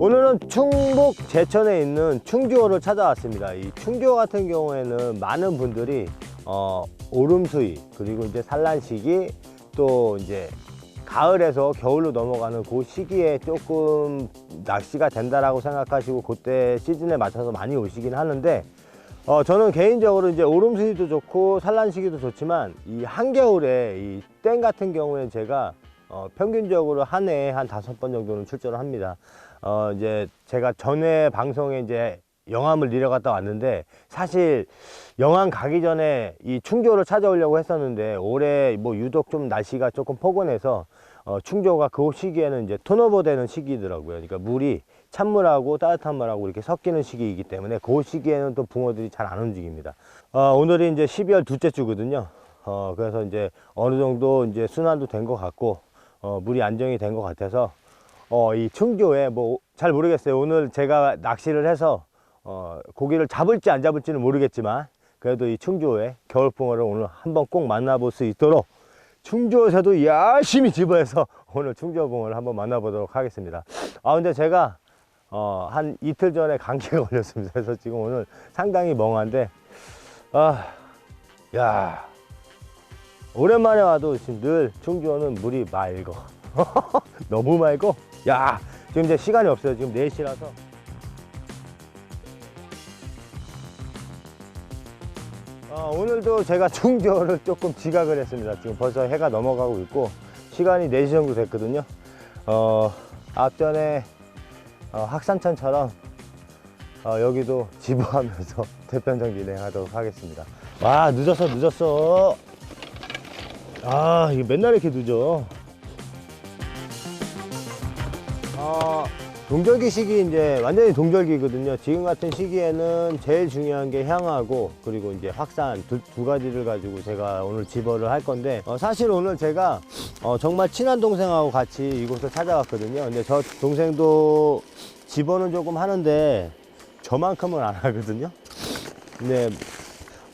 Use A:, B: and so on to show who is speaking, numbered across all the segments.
A: 오늘은 충북 제천에 있는 충주호를 찾아왔습니다. 이 충주호 같은 경우에는 많은 분들이 어, 오름수위 그리고 이제 산란 시기 또 이제 가을에서 겨울로 넘어가는 그 시기에 조금 낚시가 된다라고 생각하시고 그때 시즌에 맞춰서 많이 오시긴 하는데 어, 저는 개인적으로 이제 오름수위도 좋고 산란 시기도 좋지만 이 한겨울에 이 땡 같은 경우에 제가 어, 평균적으로 한 해에 한 다섯 번 정도는 출전을 합니다. 어, 이제 제가 전에 방송에 이제 영암을 내려갔다 왔는데 사실 영암 가기 전에 이 충주호를 찾아오려고 했었는데 올해 뭐 유독 좀 날씨가 조금 포근해서 어, 충주호가 그 시기에는 이제 턴오버 되는 시기더라고요. 그러니까 물이 찬물하고 따뜻한 물하고 이렇게 섞이는 시기이기 때문에 그 시기에는 또 붕어들이 잘 안 움직입니다. 어, 오늘이 이제 12월 둘째 주거든요. 어, 그래서 이제 어느 정도 이제 순환도 된 것 같고 어, 물이 안정이 된 것 같아서 어, 이 충주에 뭐 잘 모르겠어요. 오늘 제가 낚시를 해서 어, 고기를 잡을지 안 잡을지는 모르겠지만 그래도 이 충주에 겨울붕어를 오늘 한번 꼭 만나볼 수 있도록 충주에서도 열심히 집어해서 오늘 충주붕어를 한번 만나보도록 하겠습니다. 아 근데 제가 어, 한 이틀 전에 감기가 걸렸습니다. 그래서 지금 오늘 상당히 멍한데 아, 야 오랜만에 와도 지금 늘 충주호는 물이 맑어. 너무 맑고. 야, 지금 이제 시간이 없어요. 지금 4시라서. 어, 오늘도 제가 충주호를 조금 지각을 했습니다. 지금 벌써 해가 넘어가고 있고, 시간이 4시 정도 됐거든요. 어, 앞전에 어, 학산천처럼 어, 여기도 지부하면서 대편성 진행하도록 하겠습니다. 와, 늦었어, 늦었어. 아, 이게 맨날 이렇게 늦어. 아, 동절기 시기 이제 완전히 동절기거든요. 지금 같은 시기에는 제일 중요한 게 향하고 그리고 이제 확산 두, 두 가지를 가지고 제가 오늘 집어를 할 건데 어, 사실 오늘 제가 어, 정말 친한 동생하고 같이 이곳을 찾아왔거든요. 근데 저 동생도 집어는 조금 하는데 저만큼은 안 하거든요. 근데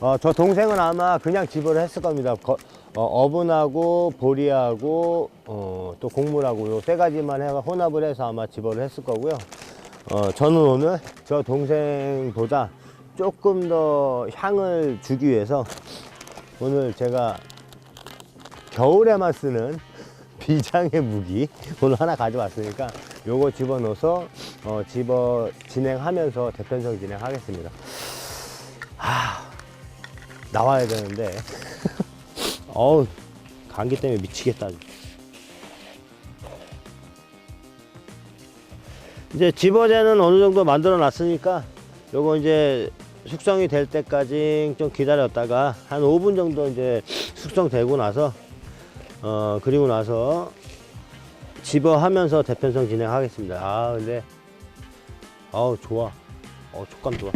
A: 어, 저 동생은 아마 그냥 집어를 했을 겁니다. 거- 어, 분하고 보리하고 어, 또 곡물하고 요 세 가지만 해 혼합을 해서 아마 집어를 했을 거고요. 어, 저는 오늘 저 동생보다 조금 더 향을 주기 위해서 오늘 제가 겨울에만 쓰는 비장의 무기 오늘 하나 가져왔으니까 요거 집어넣어서 어, 집어 진행하면서 대편성 진행하겠습니다. 하, 나와야 되는데 어우 감기 때문에 미치겠다. 이제 집어제는 어느 정도 만들어 놨으니까 요거 이제 숙성이 될 때까지 좀 기다렸다가 한 5분 정도 이제 숙성되고 나서 어 그리고 나서 집어 하면서 대편성 진행하겠습니다. 아 근데 아우 좋아. 어 촉감 좋아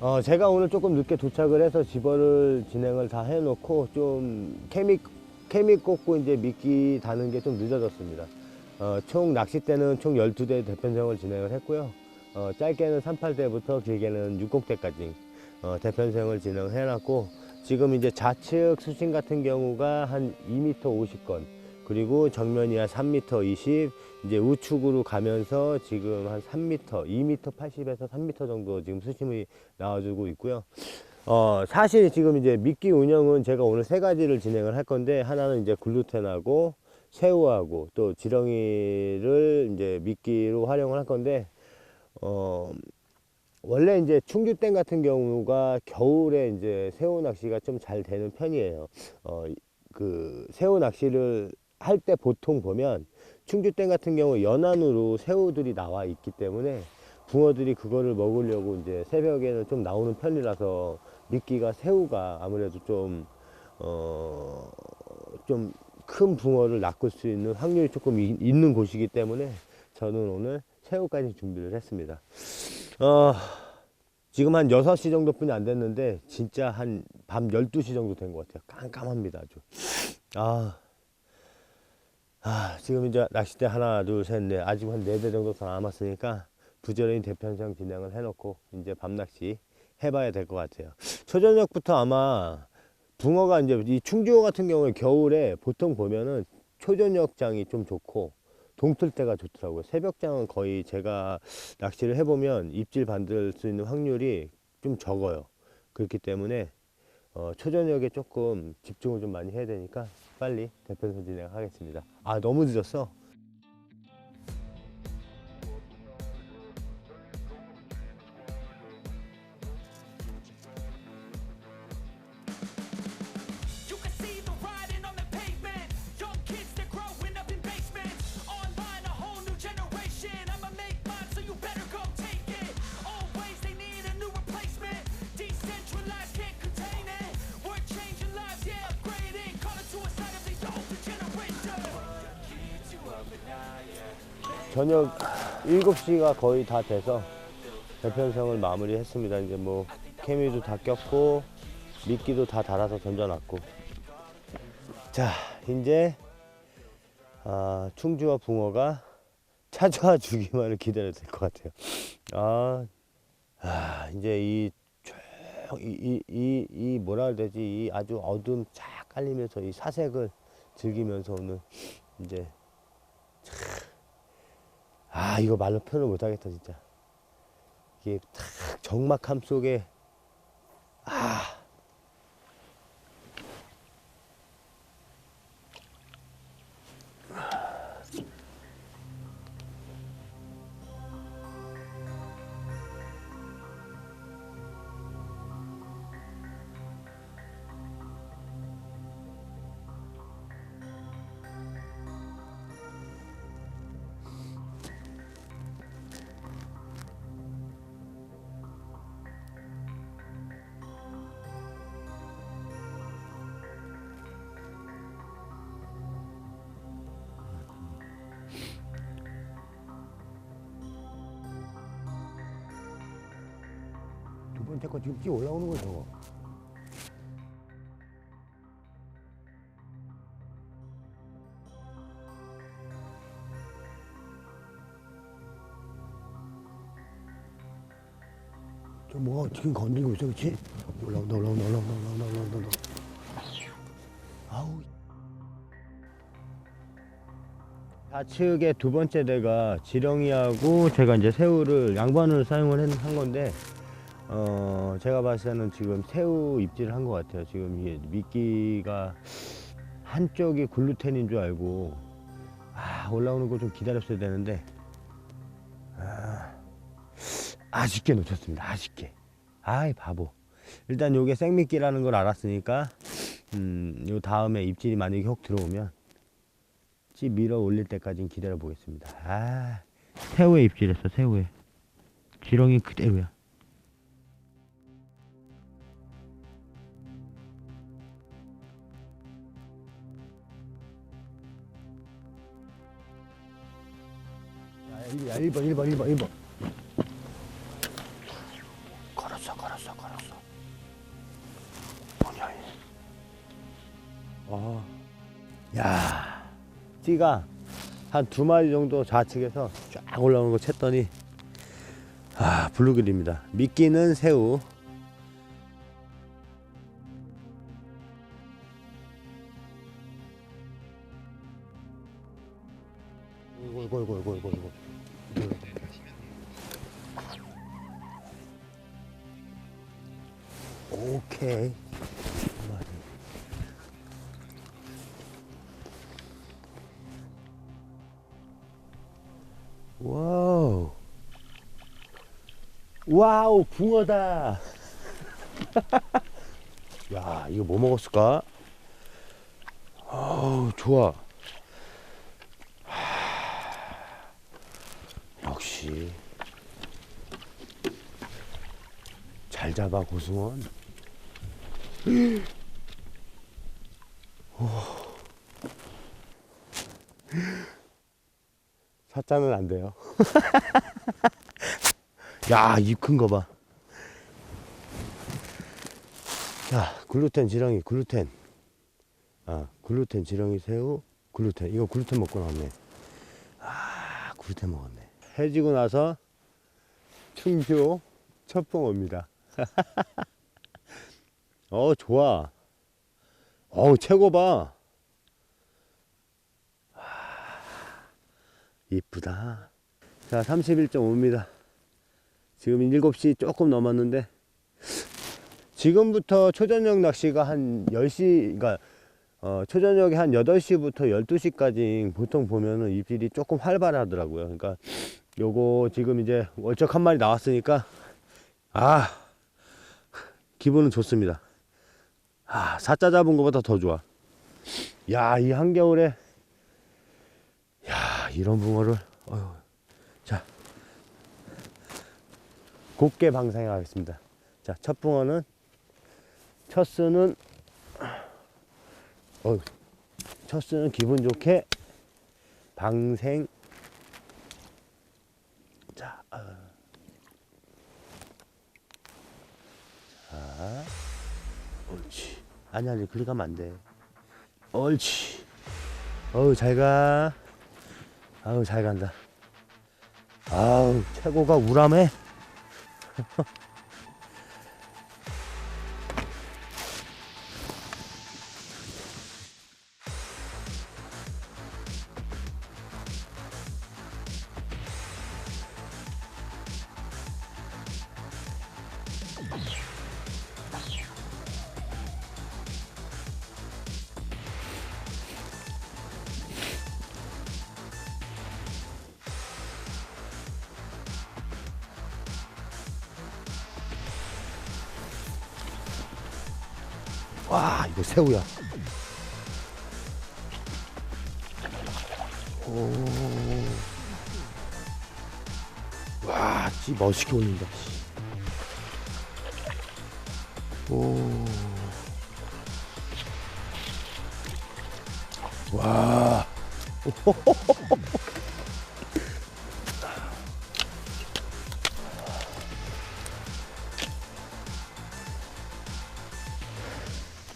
A: 어, 제가 오늘 조금 늦게 도착을 해서 집어를 진행을 다 해놓고 좀 케미, 케미 꽂고 이제 미끼 다는 게 좀 늦어졌습니다. 어, 총 낚싯대는 총 12대 대편성을 진행을 했고요. 어, 짧게는 38대부터 길게는 60대까지 어, 대편성을 진행을 해놨고 지금 이제 좌측 수심 같은 경우가 한 2m 50건 그리고 정면이 한 3m 20 이제 우측으로 가면서 지금 한 3m 2m 80에서 3m 정도 지금 수심이 나와주고 있고요. 어, 사실 지금 이제 미끼 운영은 제가 오늘 세 가지를 진행을 할 건데 하나는 이제 글루텐하고 새우하고 또 지렁이를 이제 미끼로 활용을 할 건데 어, 원래 이제 충주댐 같은 경우가 겨울에 이제 새우 낚시가 좀 잘 되는 편이에요. 어, 그 새우 낚시를 할 때 보통 보면 충주댐 같은 경우 연안으로 새우들이 나와 있기 때문에 붕어들이 그거를 먹으려고 이제 새벽에는 좀 나오는 편이라서 미끼가 새우가 아무래도 좀, 어, 좀 큰 붕어를 낚을 수 있는 확률이 조금 이- 있는 곳이기 때문에 저는 오늘 새우까지 준비를 했습니다. 어, 지금 한 6시 정도뿐이 안 됐는데 진짜 한 밤 12시 정도 된 것 같아요. 깜깜합니다 아주. 아, 아 지금 이제 낚싯대 하나 둘 셋 넷 아직 한 네 대 정도 더 남았으니까 부지런히 대편성 진행을 해놓고 이제 밤낚시 해봐야 될 것 같아요. 초저녁부터 아마 붕어가 이제 이 충주호 같은 경우에 겨울에 보통 보면은 초저녁장이 좀 좋고 동틀 때가 좋더라고요. 새벽장은 거의 제가 낚시를 해보면 입질 받을 수 있는 확률이 좀 적어요. 그렇기 때문에 어, 초저녁에 조금 집중을 좀 많이 해야 되니까 빨리 대편선 진행하겠습니다. 아 너무 늦었어. 저녁 7시가 거의 다 돼서 대편성을 마무리했습니다. 이제 뭐 케미도 다 꼈고 미끼도 다 달아서 던져놨고 자 이제 아, 충주와 붕어가 찾아와 주기만을 기다려야 될 것 같아요. 아, 아 이제 이, 조- 이, 이, 이, 이 뭐라 해야 되지 이 아주 어둠 쫙 깔리면서 이 사색을 즐기면서 오늘 이제 아 이거 말로 표현을 못하겠다 진짜. 이게 탁 적막함 속에 아 거 지금 뛰어 올라오는 거죠 저 뭐가 지금 건들고 있어 그치? 올라온다 올라온다 올라온다 올라온다 올라온다 올라온다. 아우. 좌측에 두 번째 대가 지렁이하고 제가 이제 새우를 양반을 사용을 한- 한 건데 어 제가 봤을 때는 지금 새우 입질을 한 것 같아요. 지금 이게 미끼가 한쪽이 글루텐인 줄 알고 아 올라오는 거좀 기다렸어야 되는데 아, 아쉽게 놓쳤습니다. 아쉽게. 아이 바보. 일단 요게 생미끼라는 걸 알았으니까 음 요 다음에 입질이 만약에 혹 들어오면 찌 밀어 올릴 때까지는 기다려 보겠습니다. 아 새우에 입질했어 새우에 지렁이 그대로야 야, 1번, 1번, 1번, 1번. 걸었어, 걸었어, 걸었어. 뭐냐, 얘. 아. 야, 찌가 한 두 마리 정도 좌측에서 쫙 올라오는 거 챘더니, 아, 블루길입니다. 미끼는 새우. 붕어다. 야, 이거 뭐 먹었을까? 아우, 좋아. 역시 잘 잡아 고승원. 오. 사, 4자는 안 돼요. 야, 입 큰 거 봐. 자, 글루텐 지렁이, 글루텐. 아, 글루텐 지렁이 새우, 글루텐. 이거 글루텐 먹고 나왔네. 아, 글루텐 먹었네. 해지고 나서 충주 첫 붕어입니다. 어, 좋아. 어우, 최고 봐. 아, 이쁘다. 자, 31.5입니다. 지금 7시 조금 넘었는데, 지금부터 초저녁 낚시가 한 10시, 그러니까, 어, 초저녁에 한 8시부터 12시까지 보통 보면은 입질이 조금 활발하더라고요. 그러니까, 요거 지금 이제 월척 한 마리 나왔으니까, 아, 기분은 좋습니다. 아, 사자 잡은 것보다 더 좋아. 야, 이 한겨울에, 야, 이런 붕어를, 어휴. 자, 곱게 방생하겠습니다. 자, 첫 붕어는, 첫 수는, 어, 첫 수는 기분 좋게 방생. 자, 어. 자, 옳지. 아니, 아니, 그리 가면 안 돼. 옳지. 어우, 잘 가. 아우, 잘 간다. 아우, 최고가 우람해. Ja. 와, 이거 새우야. 오. 와, 지 멋있게 올린다.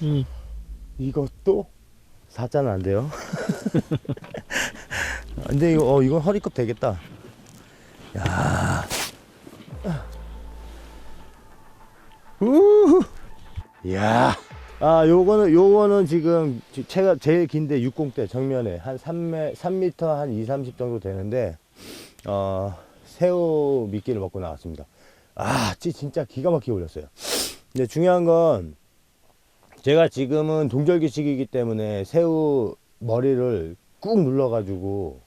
B: 음.
A: 이것도 사자는 안 돼요. 근데 이거 어 이건 허리급 되겠다. 야. 우. 야. 아, 요거는 요거는 지금 지- 제가 제일 긴데 60대 정면에 한 3m 3m 한 2, 30 정도 되는데 어 새우 미끼를 먹고 나왔습니다. 아, 찌 진짜 기가 막히게 올렸어요. 근데 중요한 건 제가 지금은 동절기 시기이기 때문에 새우 머리를 꾹 눌러가지고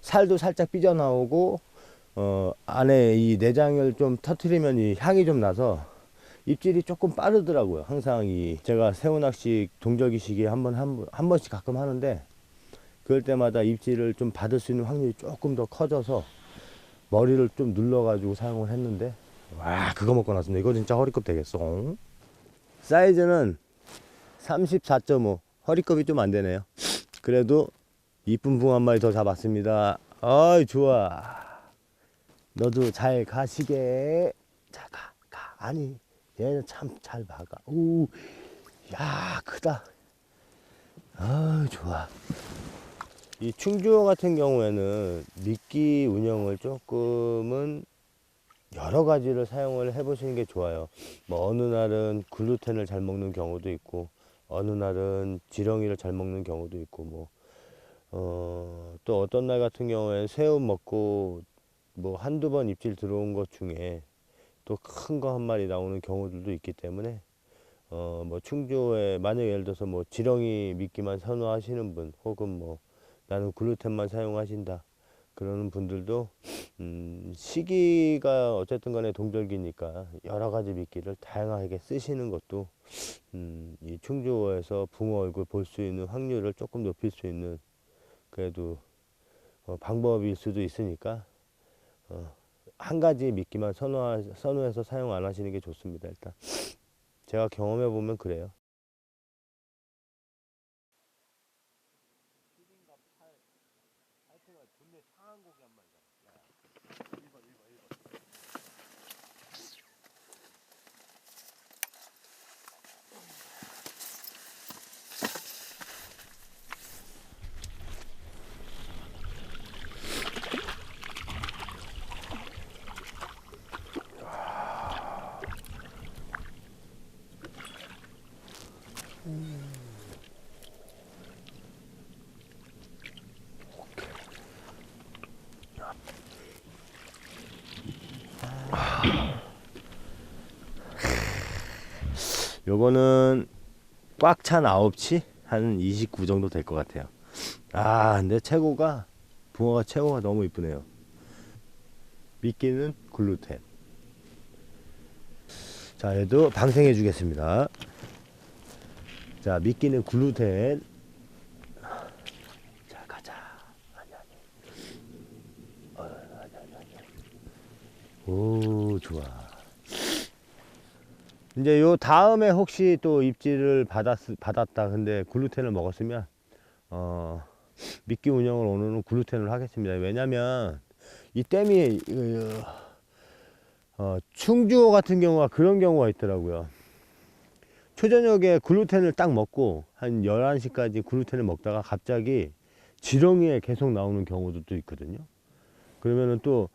A: 살도 살짝 삐져나오고 어 안에 이 내장을 좀 터트리면 이 향이 좀 나서 입질이 조금 빠르더라고요. 항상 이 제가 새우 낚시 동절기 시기에 한번한번한 번씩 가끔 하는데 그럴 때마다 입질을 좀 받을 수 있는 확률이 조금 더 커져서 머리를 좀 눌러가지고 사용을 했는데 와 그거 먹고 났습니다. 이거 진짜 허리급 되겠어. 사이즈는 34.5 허리급이 좀 안 되네요. 그래도 이쁜 붕한 마리 더 잡았습니다. 어이 좋아. 너도 잘 가시게. 자 가, 가. 아니 얘는 참잘 막아. 오, 야 크다. 아 좋아. 이 충주어 같은 경우에는 미끼 운영을 조금은 여러 가지를 사용을 해 보시는 게 좋아요. 뭐 어느 날은 글루텐을 잘 먹는 경우도 있고 어느 날은 지렁이를 잘 먹는 경우도 있고 뭐 어, 또 어떤 날 같은 경우에 새우 먹고 뭐 한두 번 입질 들어온 것 중에 또 큰 거 한 마리 나오는 경우들도 있기 때문에 어, 뭐 충주에 만약 예를 들어서 뭐 지렁이 미끼만 선호하시는 분 혹은 뭐 나는 글루텐만 사용하신다 그러는 분들도 음, 시기가 어쨌든 간에 동절기니까 여러 가지 미끼를 다양하게 쓰시는 것도 음, 이 충주어에서 붕어 얼굴 볼 수 있는 확률을 조금 높일 수 있는 그래도 어, 방법일 수도 있으니까 어, 한 가지 미끼만 선호하, 선호해서 사용 안 하시는 게 좋습니다. 일단 제가 경험해 보면 그래요. 요거는 꽉찬 아홉치 한 29 정도 될 것 같아요. 아, 근데 최고가 붕어가 최고가 너무 이쁘네요. 미끼는 글루텐. 자, 얘도 방생해 주겠습니다. 자, 미끼는 글루텐. 자, 가자. 아니, 아니. 어, 아니, 아니. 오, 좋아. 이제 요 다음에 혹시 또 입질을 받았, 받았다. 근데 글루텐을 먹었으면, 어, 미끼 운영을 오늘은 글루텐을 하겠습니다. 왜냐면, 이 댐이, 그, 어, 충주호 같은 경우가 그런 경우가 있더라고요. 초저녁에 글루텐을 딱 먹고, 한 11시까지 글루텐을 먹다가 갑자기 지렁이에 계속 나오는 경우도 또 있거든요. 그러면은 또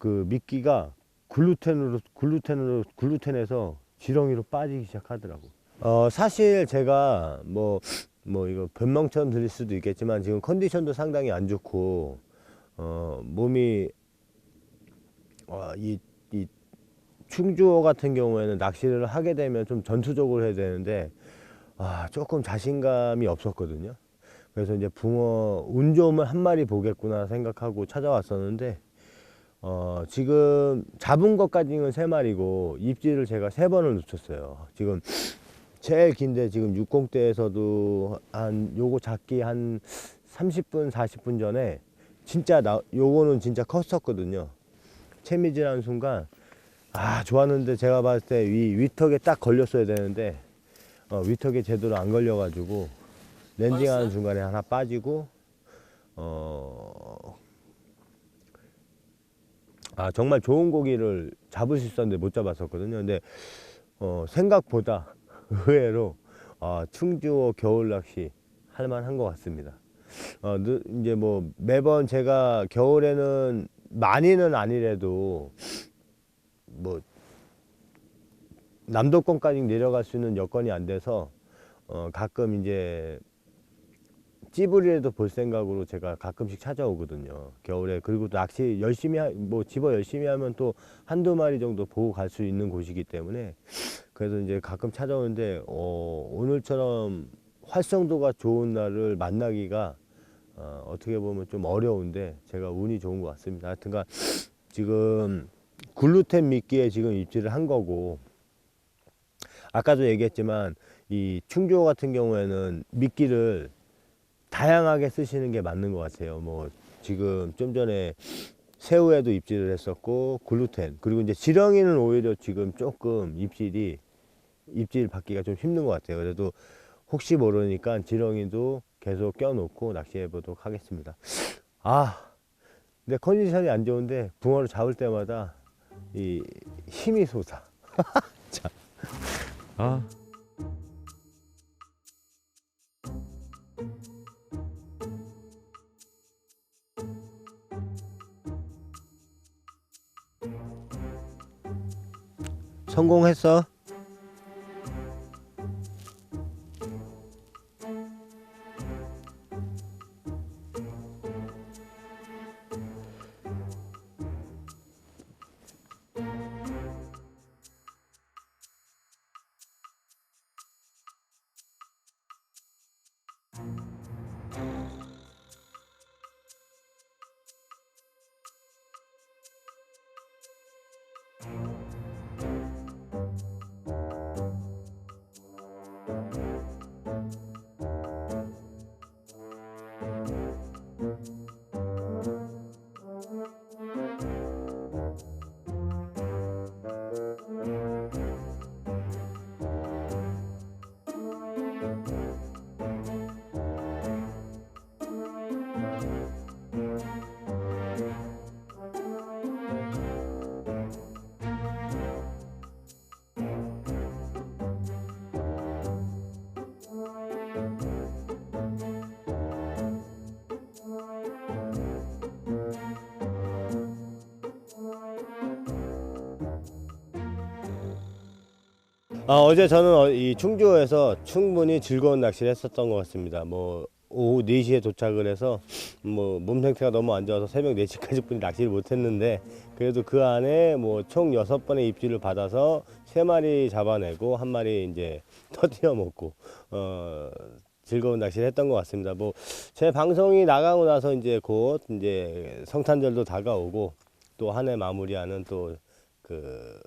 A: 그 미끼가 글루텐으로, 글루텐으로, 글루텐에서 지렁이로 빠지기 시작하더라고. 어, 사실 제가 뭐, 뭐 이거 변명처럼 들릴 수도 있겠지만 지금 컨디션도 상당히 안 좋고, 어, 몸이, 어, 이, 이 충주호 같은 경우에는 낚시를 하게 되면 좀 전투적으로 해야 되는데, 아, 조금 자신감이 없었거든요. 그래서 이제 붕어 운 좋으면 한 마리 보겠구나 생각하고 찾아왔었는데, 어, 지금 잡은 것까지는 세 마리고 입질을 제가 세 번을 놓쳤어요. 지금 제일 긴데 지금 60대에서도 한 요거 잡기 한 30분 40분 전에 진짜 나 요거는 진짜 컸었거든요. 채미질하는 순간 아 좋았는데 제가 봤을 때 위 위턱에 딱 걸렸어야 되는데 어, 위턱에 제대로 안 걸려가지고
B: 빠졌어요?
A: 중간에 하나 빠지고 어 아 정말 좋은 고기를 잡을 수 있었는데 못 잡았었거든요. 근데 어, 생각보다 의외로 아, 충주호 겨울 낚시 할만한 것 같습니다. 어, 느- 이제 뭐 매번 제가 겨울에는 많이는 아니래도 뭐 남도권까지 내려갈 수 있는 여건이 안 돼서 어, 가끔 이제 찌부리라도 볼 생각으로 제가 가끔씩 찾아오거든요. 겨울에 그리고 또 낚시 열심히 하, 뭐 집어 열심히 하면 또 한두 마리 정도 보고 갈 수 있는 곳이기 때문에 그래서 이제 가끔 찾아오는데 어, 오늘처럼 활성도가 좋은 날을 만나기가 어, 어떻게 보면 좀 어려운데 제가 운이 좋은 것 같습니다. 하여튼간 지금 글루텐 미끼에 지금 입질을 한 거고 아까도 얘기했지만 이 충주호 같은 경우에는 미끼를 다양하게 쓰시는 게 맞는 것 같아요. 뭐 지금 좀 전에 새우에도 입질을 했었고 글루텐 그리고 이제 지렁이는 오히려 지금 조금 입질이 입질 받기가 좀 힘든 것 같아요. 그래도 혹시 모르니까 지렁이도 계속 껴놓고 낚시해 보도록 하겠습니다. 아, 근데 컨디션이 안 좋은데 붕어를 잡을 때마다 이 힘이 솟아. 자, 아. 성공했어? 아, 어제 저는 어- 이 충주에서 충분히 즐거운 낚시를 했었던 것 같습니다. 뭐 오후 4시에 도착을 해서 뭐 몸 상태가 너무 안 좋아서 새벽 4시까지 뿐이 낚시를 못 했는데 그래도 그 안에 뭐 총 6번의 입질을 받아서 3마리 잡아내고 한 마리 이제 터뜨려 먹고 어 즐거운 낚시를 했던 것 같습니다. 뭐 제 방송이 나가고 나서 이제 곧 이제 성탄절도 다가오고 또 한 해 마무리하는 또그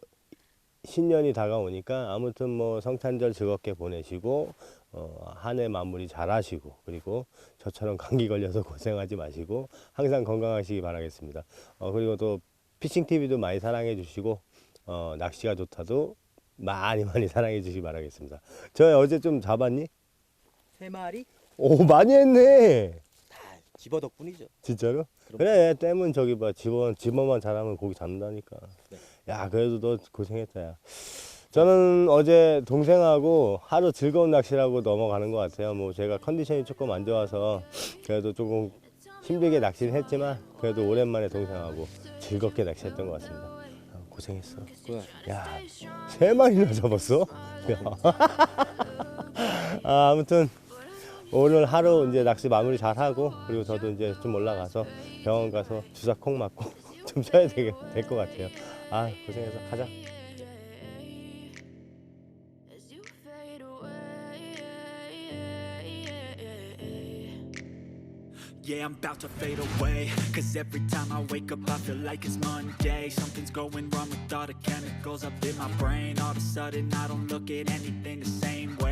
A: 신년이 다가오니까 아무튼 뭐 성탄절 즐겁게 보내시고 어, 한 해 마무리 잘 하시고 그리고 저처럼 감기 걸려서 고생하지 마시고 항상 건강하시기 바라겠습니다. 어, 그리고 또 피싱 TV도 많이 사랑해 주시고 어, 낚시가 좋다도 많이 많이 사랑해 주시기 바라겠습니다. 저 어제 좀 잡았니?
B: 세 마리
A: 오 많이 했네.
B: 다 집어 덕분이죠.
A: 진짜로?
B: 그럼.
A: 그래 땜은 저기 봐 집어 집어만 잘하면 고기 잡는다니까.
B: 네.
A: 야 그래도 너 고생했다 야. 저는 어제 동생하고 하루 즐거운 낚시라고 넘어가는 것 같아요. 뭐 제가 컨디션이 조금 안 좋아서 그래도 조금 힘들게 낚시를 했지만 그래도 오랜만에 동생하고 즐겁게 낚시했던 것 같습니다. 아, 고생했어.
B: 그래.
A: 야, 세 마리나 잡았어? 야. 아, 아무튼 오늘 하루 이제 낚시 마무리 잘 하고 그리고 저도 이제 좀 올라가서 병원 가서 주사 콩 맞고 좀 쉬어야 될 것 같아요. 아, 고생해서 가자.
C: As you fade away,
D: Yeah, I'm about to fade away. Cause every time I wake up, I feel like it's Monday. Something's going wrong with all the chemicals up in my brain. All of a sudden, I don't look at anything the same way.